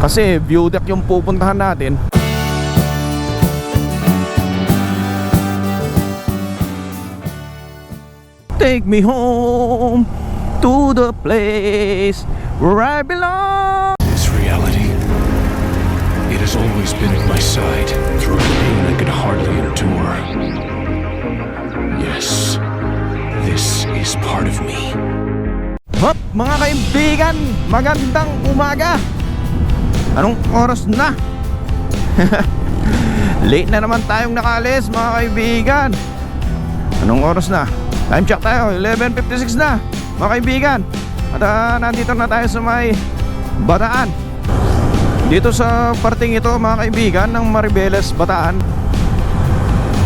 Kasi view deck yung pupuntahan natin. Take me home to the place where I belong. This reality. It has always been at my side through a pain I could hardly endure. Yes, this is part of me. Hop, mga kaibigan, magandang umaga. Anong oras na? Late na naman tayong nakalis, mga kaibigan. Anong oras na? Time check tayo, 11.56 na, mga kaibigan. At ah, nandito na tayo sa may Bataan. Dito sa parting ito, mga kaibigan, ng Maribeles, Bataan.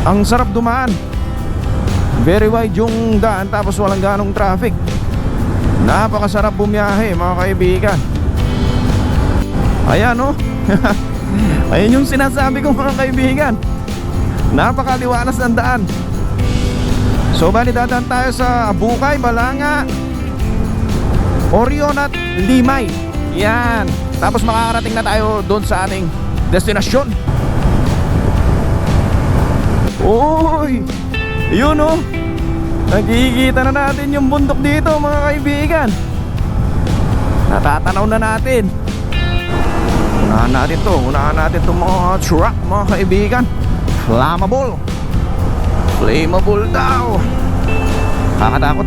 Ang sarap dumaan. Very wide yung daan tapos walang ganong traffic. Napakasarap bumiyahe mga kaibigan Ayan oh. Ayan yung sinasabi ko mga kaibigan. Napakaliwanas ng daan. So bali dadaan tayo sa Bukay, Balanga Orion at Limay. Yan Tapos makakarating na tayo doon sa ating destinasyon. Uy! Yun oh. Nakikita na natin yung bundok dito mga kaibigan. Natatanaw na natin Unahan natin to Unahan natin to mga truck mga kaibigan. Flammable. Flammable daw. Kakatakot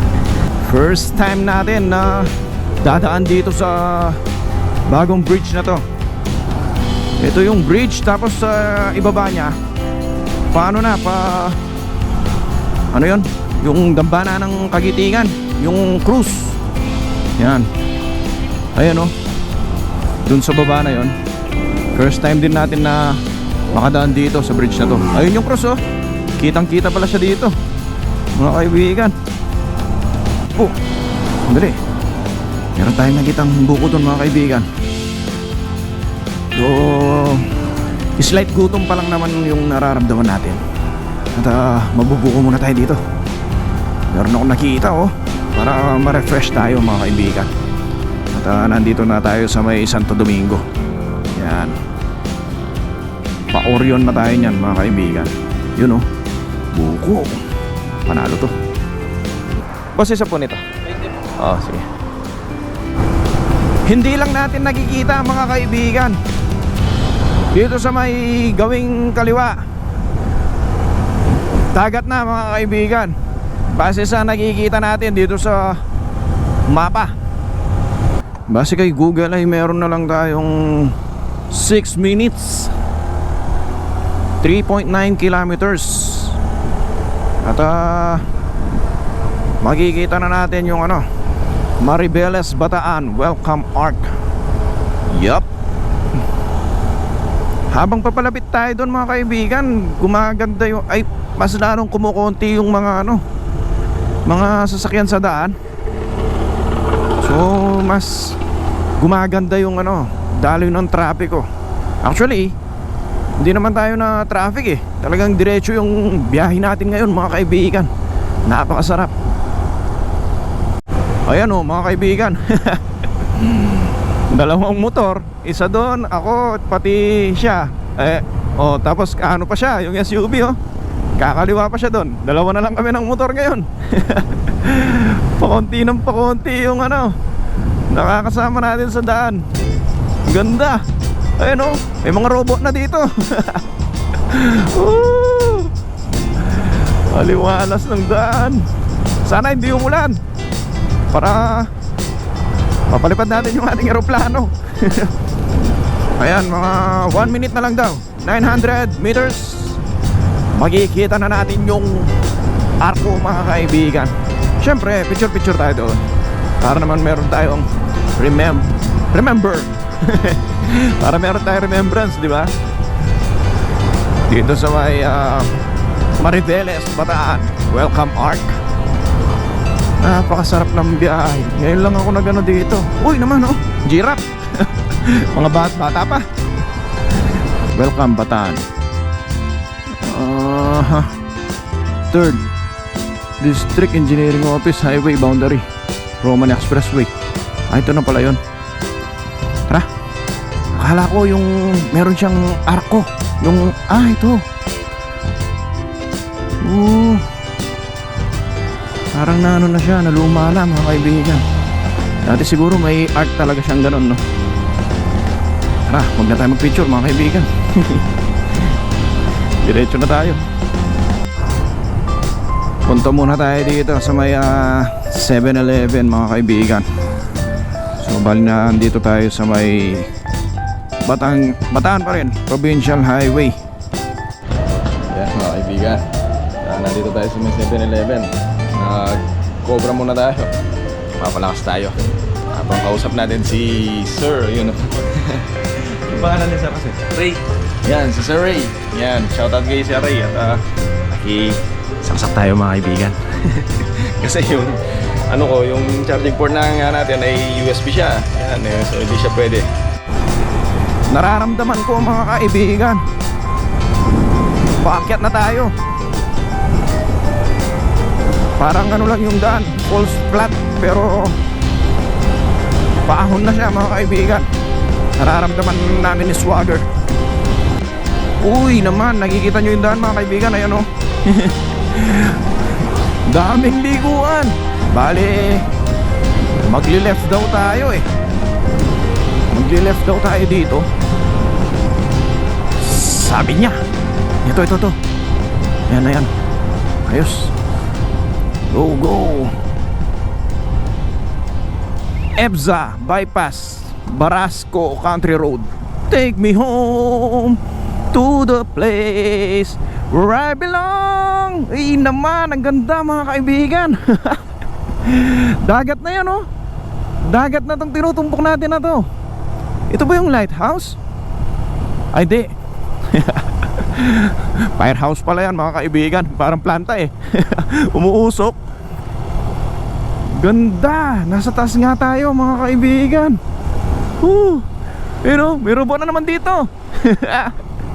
First time natin na dadaan dito sa bagong bridge na to. Ito yung bridge tapos sa ibaba niya Paano na pa ano yon yung dambana ng kagitingan yung cruise. Yan. Ayan o dun sa baba na yon first time din natin na makadaan dito sa bridge na to. Ayun yung cruise oh. Kitang kita pala siya dito. Mga kaibigan. Po dali meron tayong nakitang buko dun mga kaibigan. So slight gutom pa lang naman yung nararamdaman natin. At uh, mabubuko muna tayo dito. Meron akong nakita oh. Para ma-refresh tayo mga kaibigan At uh, nandito na tayo sa may Santo Domingo. Yan. Pa-Orion na tayo niyan mga kaibigan. Yun oh. Buko. Panalo to. Boss isa po nito. Oh sige. Hindi lang natin nakikita mga kaibigan. Dito sa may gawing kaliwa. Dagat na mga kaibigan. Base sa nakikita natin dito sa mapa Base kay Google ay meron na lang tayong 6 minutes. 3.9 kilometers. At ah Makikita na natin yung ano Maribeles Bataan Welcome Arc. Yup. Habang papalapit tayo doon mga kaibigan Gumaganda yung Ay mas lalong kumukonti yung mga ano mga sasakyan sa daan mas gumaganda yung ano daloy ng trapiko. Actually hindi naman tayo na traffic eh. Talagang diretso yung biyahe natin ngayon mga kaibigan. Napakasarap. Ayan o mga kaibigan. Dalawang motor isa doon ako at pati siya. Eh oh tapos ano pa siya yung SUV oh. Kakaliwa pa siya doon. Dalawa na lang kami ng motor ngayon. Pakunti ng pakunti yung ano Nakakasama natin sa daan. Ganda. Ayun o May mga robot na dito! Aliwalas ng daan. Sana hindi umulan. Para Papalipad natin yung ating aeroplano. Ayan mga 1 minute na lang daw. 900 meters. Makikita na natin yung arko mga kaibigan. Syempre picture picture tayo doon. Para naman meron tayong remem remember. Para meron tayong remembrance di ba? Dito sa may uh, Mariveles Bataan. Welcome arc napakasarap ng biyahe. Ngayon lang ako nagano dito. Uy naman oh. Giraffe mga bat bata pa. Welcome Bataan. Uh, Third District Engineering Office Highway Boundary Roman Expressway Ah ito na pala yun Tara Akala ko yung meron siyang arko. Yung, ah, ito. Oo. Parang na ano na siya, naluma na mga kaibigan. Dati siguro may art talaga siyang ganun, no? Tara, huwag na tayo mag-picture mga kaibigan. Diretso na tayo. Punta muna tayo dito sa may ah, 7-Eleven mga kaibigan. So bali na dito tayo sa may Batang, Bataan pa rin, Provincial Highway. Yan mga kaibigan. Ah, nandito tayo sa may 7-Eleven. Nag-cobra muna tayo. Papalakas tayo. Habang kausap natin si Sir, yun. Yung pangalan niya Sir kasi? Ray, Yan, si Sir Ray. Yan, shoutout kay Sir Ray. At uh, saksak tayo mga kaibigan. Kasi yung ano ko, yung charging port na nga natin ay USB siya. Yan, eh, so hindi siya pwede. Nararamdaman ko mga kaibigan. Paakyat na tayo. Parang ano lang yung daan, false flat pero paahon na siya mga kaibigan. Nararamdaman namin ni Swagger. Uy naman, nakikita nyo yung daan mga kaibigan, ayan o. Daming liguan. Bale, magli-left daw tayo eh. Magli-left daw tayo dito. Sabi niya. Ito, ito, ito. Ayan, ayan. Ayos. Go, go. EBSA Bypass Barasco Country Road Take me home to the place where I belong Ay naman, ang ganda mga kaibigan. Dagat na yan oh. Dagat na tong tinutumpok natin na to. Ito ba yung lighthouse? Ay di. Firehouse pala yan mga kaibigan. Parang planta eh. Umuusok. Ganda! Nasa taas nga tayo mga kaibigan. Woo! Pero may robot na naman dito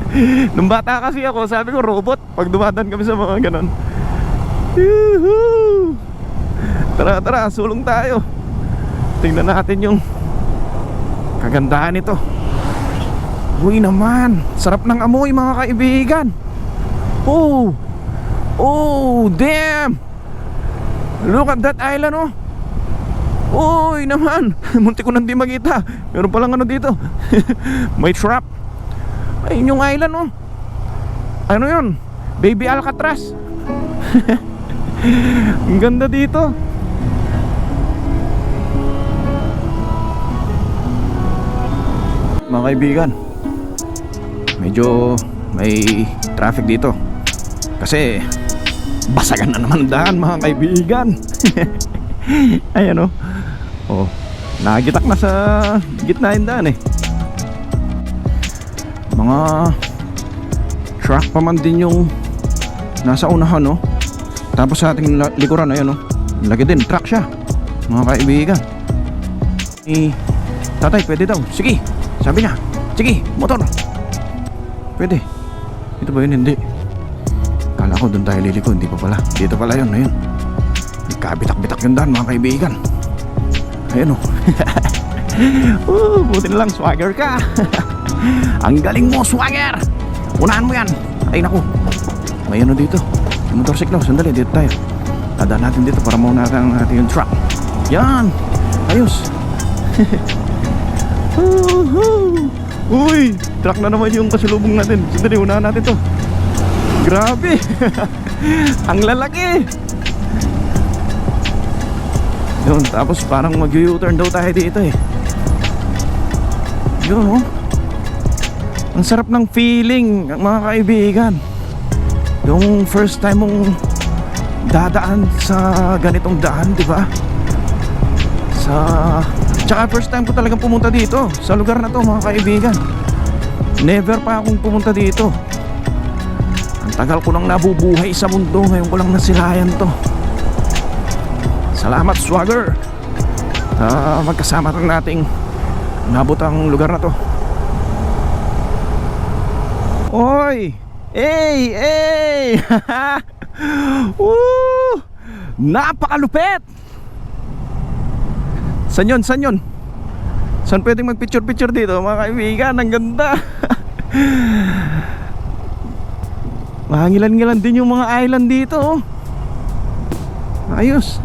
Nung bata kasi ako sabi ko robot Pag dumadaan kami sa mga ganon Yuhuu! Tara tara sulong tayo. Tingnan natin yung Kagandahan nito. Uy naman Sarap ng amoy mga kaibigan. Oh! Oh damn! Look at that island oh. Uy naman Munti ko nang di makita. Meron palang ano dito. May trap Ayun yung island oh. Ano yun? Baby Alcatraz. Ang ganda dito. Mga kaibigan Medyo may traffic dito. Kasi Basagan na naman ang daan mga kaibigan. Ayan oh. Oh Nagitak na sa gitna yung daan eh Mga Truck pa man din yung Nasa unahan no Tapos sa ating likuran ayan oh Lagi din truck siya Mga kaibigan Eh Tatay pwede daw Sige Sabi niya Sige motor Pwede Ito ba yun hindi Kala ko doon tayo liliko, hindi pa pala. Dito pala yun, ayun. Nagkabitak-bitak yung daan, mga kaibigan. Ayun o. uh, buti na lang, swagger ka. Ang galing mo, swagger! Unahan mo yan. Ay, naku. May ano dito. Yung motorsiklo, sandali, dito tayo. Tadaan natin dito para maunahan natin yung truck. Yan! Ayos! Uy! Truck na naman yung kasulubong natin. Sandali, unahan natin to. Grabe! Ang lalaki! Yun, tapos parang mag-U-turn daw tayo dito eh. Yun oh. Ang sarap ng feeling, mga kaibigan. Yung first time mong dadaan sa ganitong daan, di ba? Sa... Tsaka first time ko talagang pumunta dito, sa lugar na to, mga kaibigan. Never pa akong pumunta dito. Ang tagal ko nang nabubuhay sa mundo Ngayon ko lang nasilayan to Salamat Swagger Ah, Magkasama lang nating Nabot ang lugar na to Oy! Hey! Hey! Woo! Napakalupit! San yun? San yun? Saan pwedeng mag-picture-picture dito mga kaibigan? Ang ganda. Mahangilan-ngilan din yung mga island dito. oh. Ayos.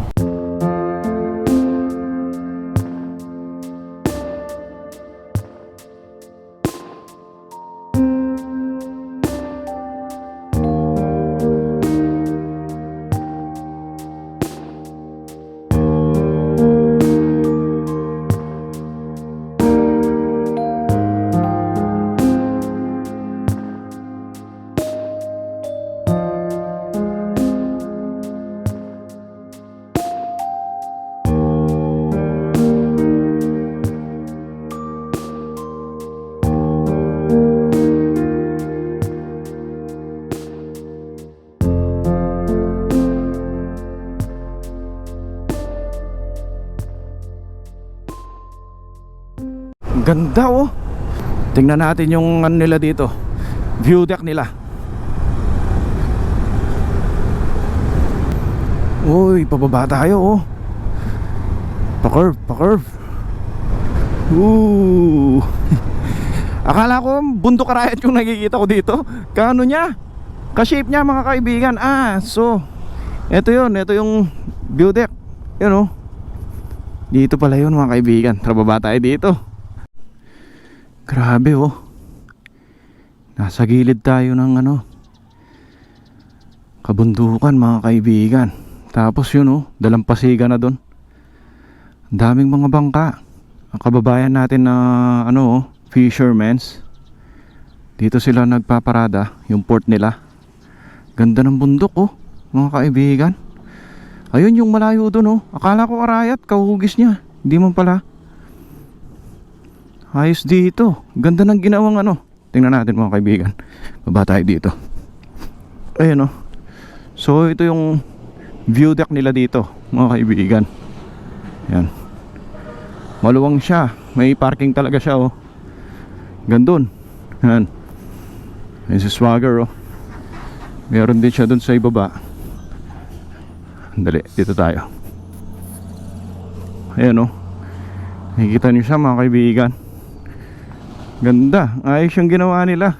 Ganda oh. Tingnan natin yung ano nila dito. View deck nila. Uy, pababa tayo oh. Pa-curve, pa-curve. Ooh. Akala ko bundok karayat yung nakikita ko dito. Kano niya? Ka-shape niya mga kaibigan. Ah, so ito yun, ito yung view deck. Yun oh. Dito pala yun mga kaibigan. Tara baba tayo dito. Grabe oh. Nasa gilid tayo ng ano. Kabundukan mga kaibigan. Tapos yun oh, dalampasiga na doon. Daming mga bangka. Ang kababayan natin na ano oh, fishermen's. Dito sila nagpaparada, yung port nila. Ganda ng bundok oh, mga kaibigan. Ayun yung malayo doon oh. Akala ko arayat, kahugis niya. Hindi man pala. Ayos dito. Ganda ng ginawang ano. Tingnan natin mga kaibigan. Baba tayo dito. Ayun oh. So ito yung view deck nila dito, mga kaibigan. Yan. Maluwang siya. May parking talaga siya oh. Gandun. Yan. Yan si Swagger oh. Meron din siya dun sa ibaba. Dali, dito tayo. Ayan oh. Nakikita niyo siya mga kaibigan. Ganda. Ayos yung ginawa nila.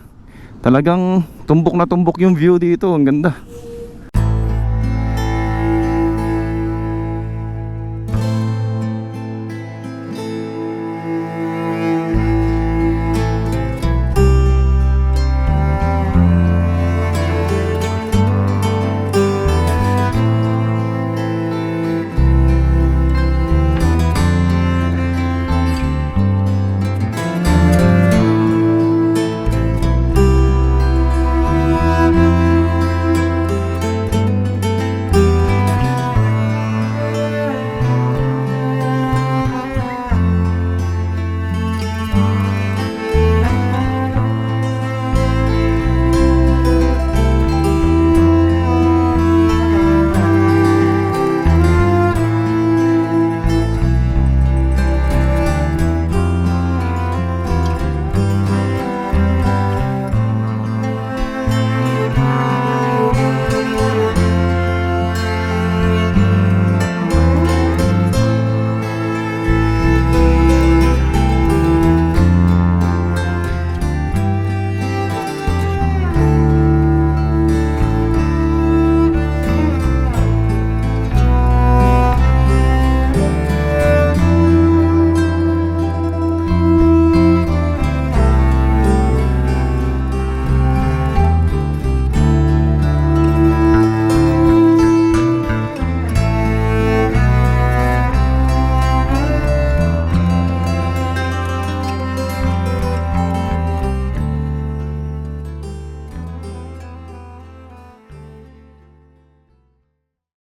Talagang tumbok na tumbok yung view dito. Ang ganda.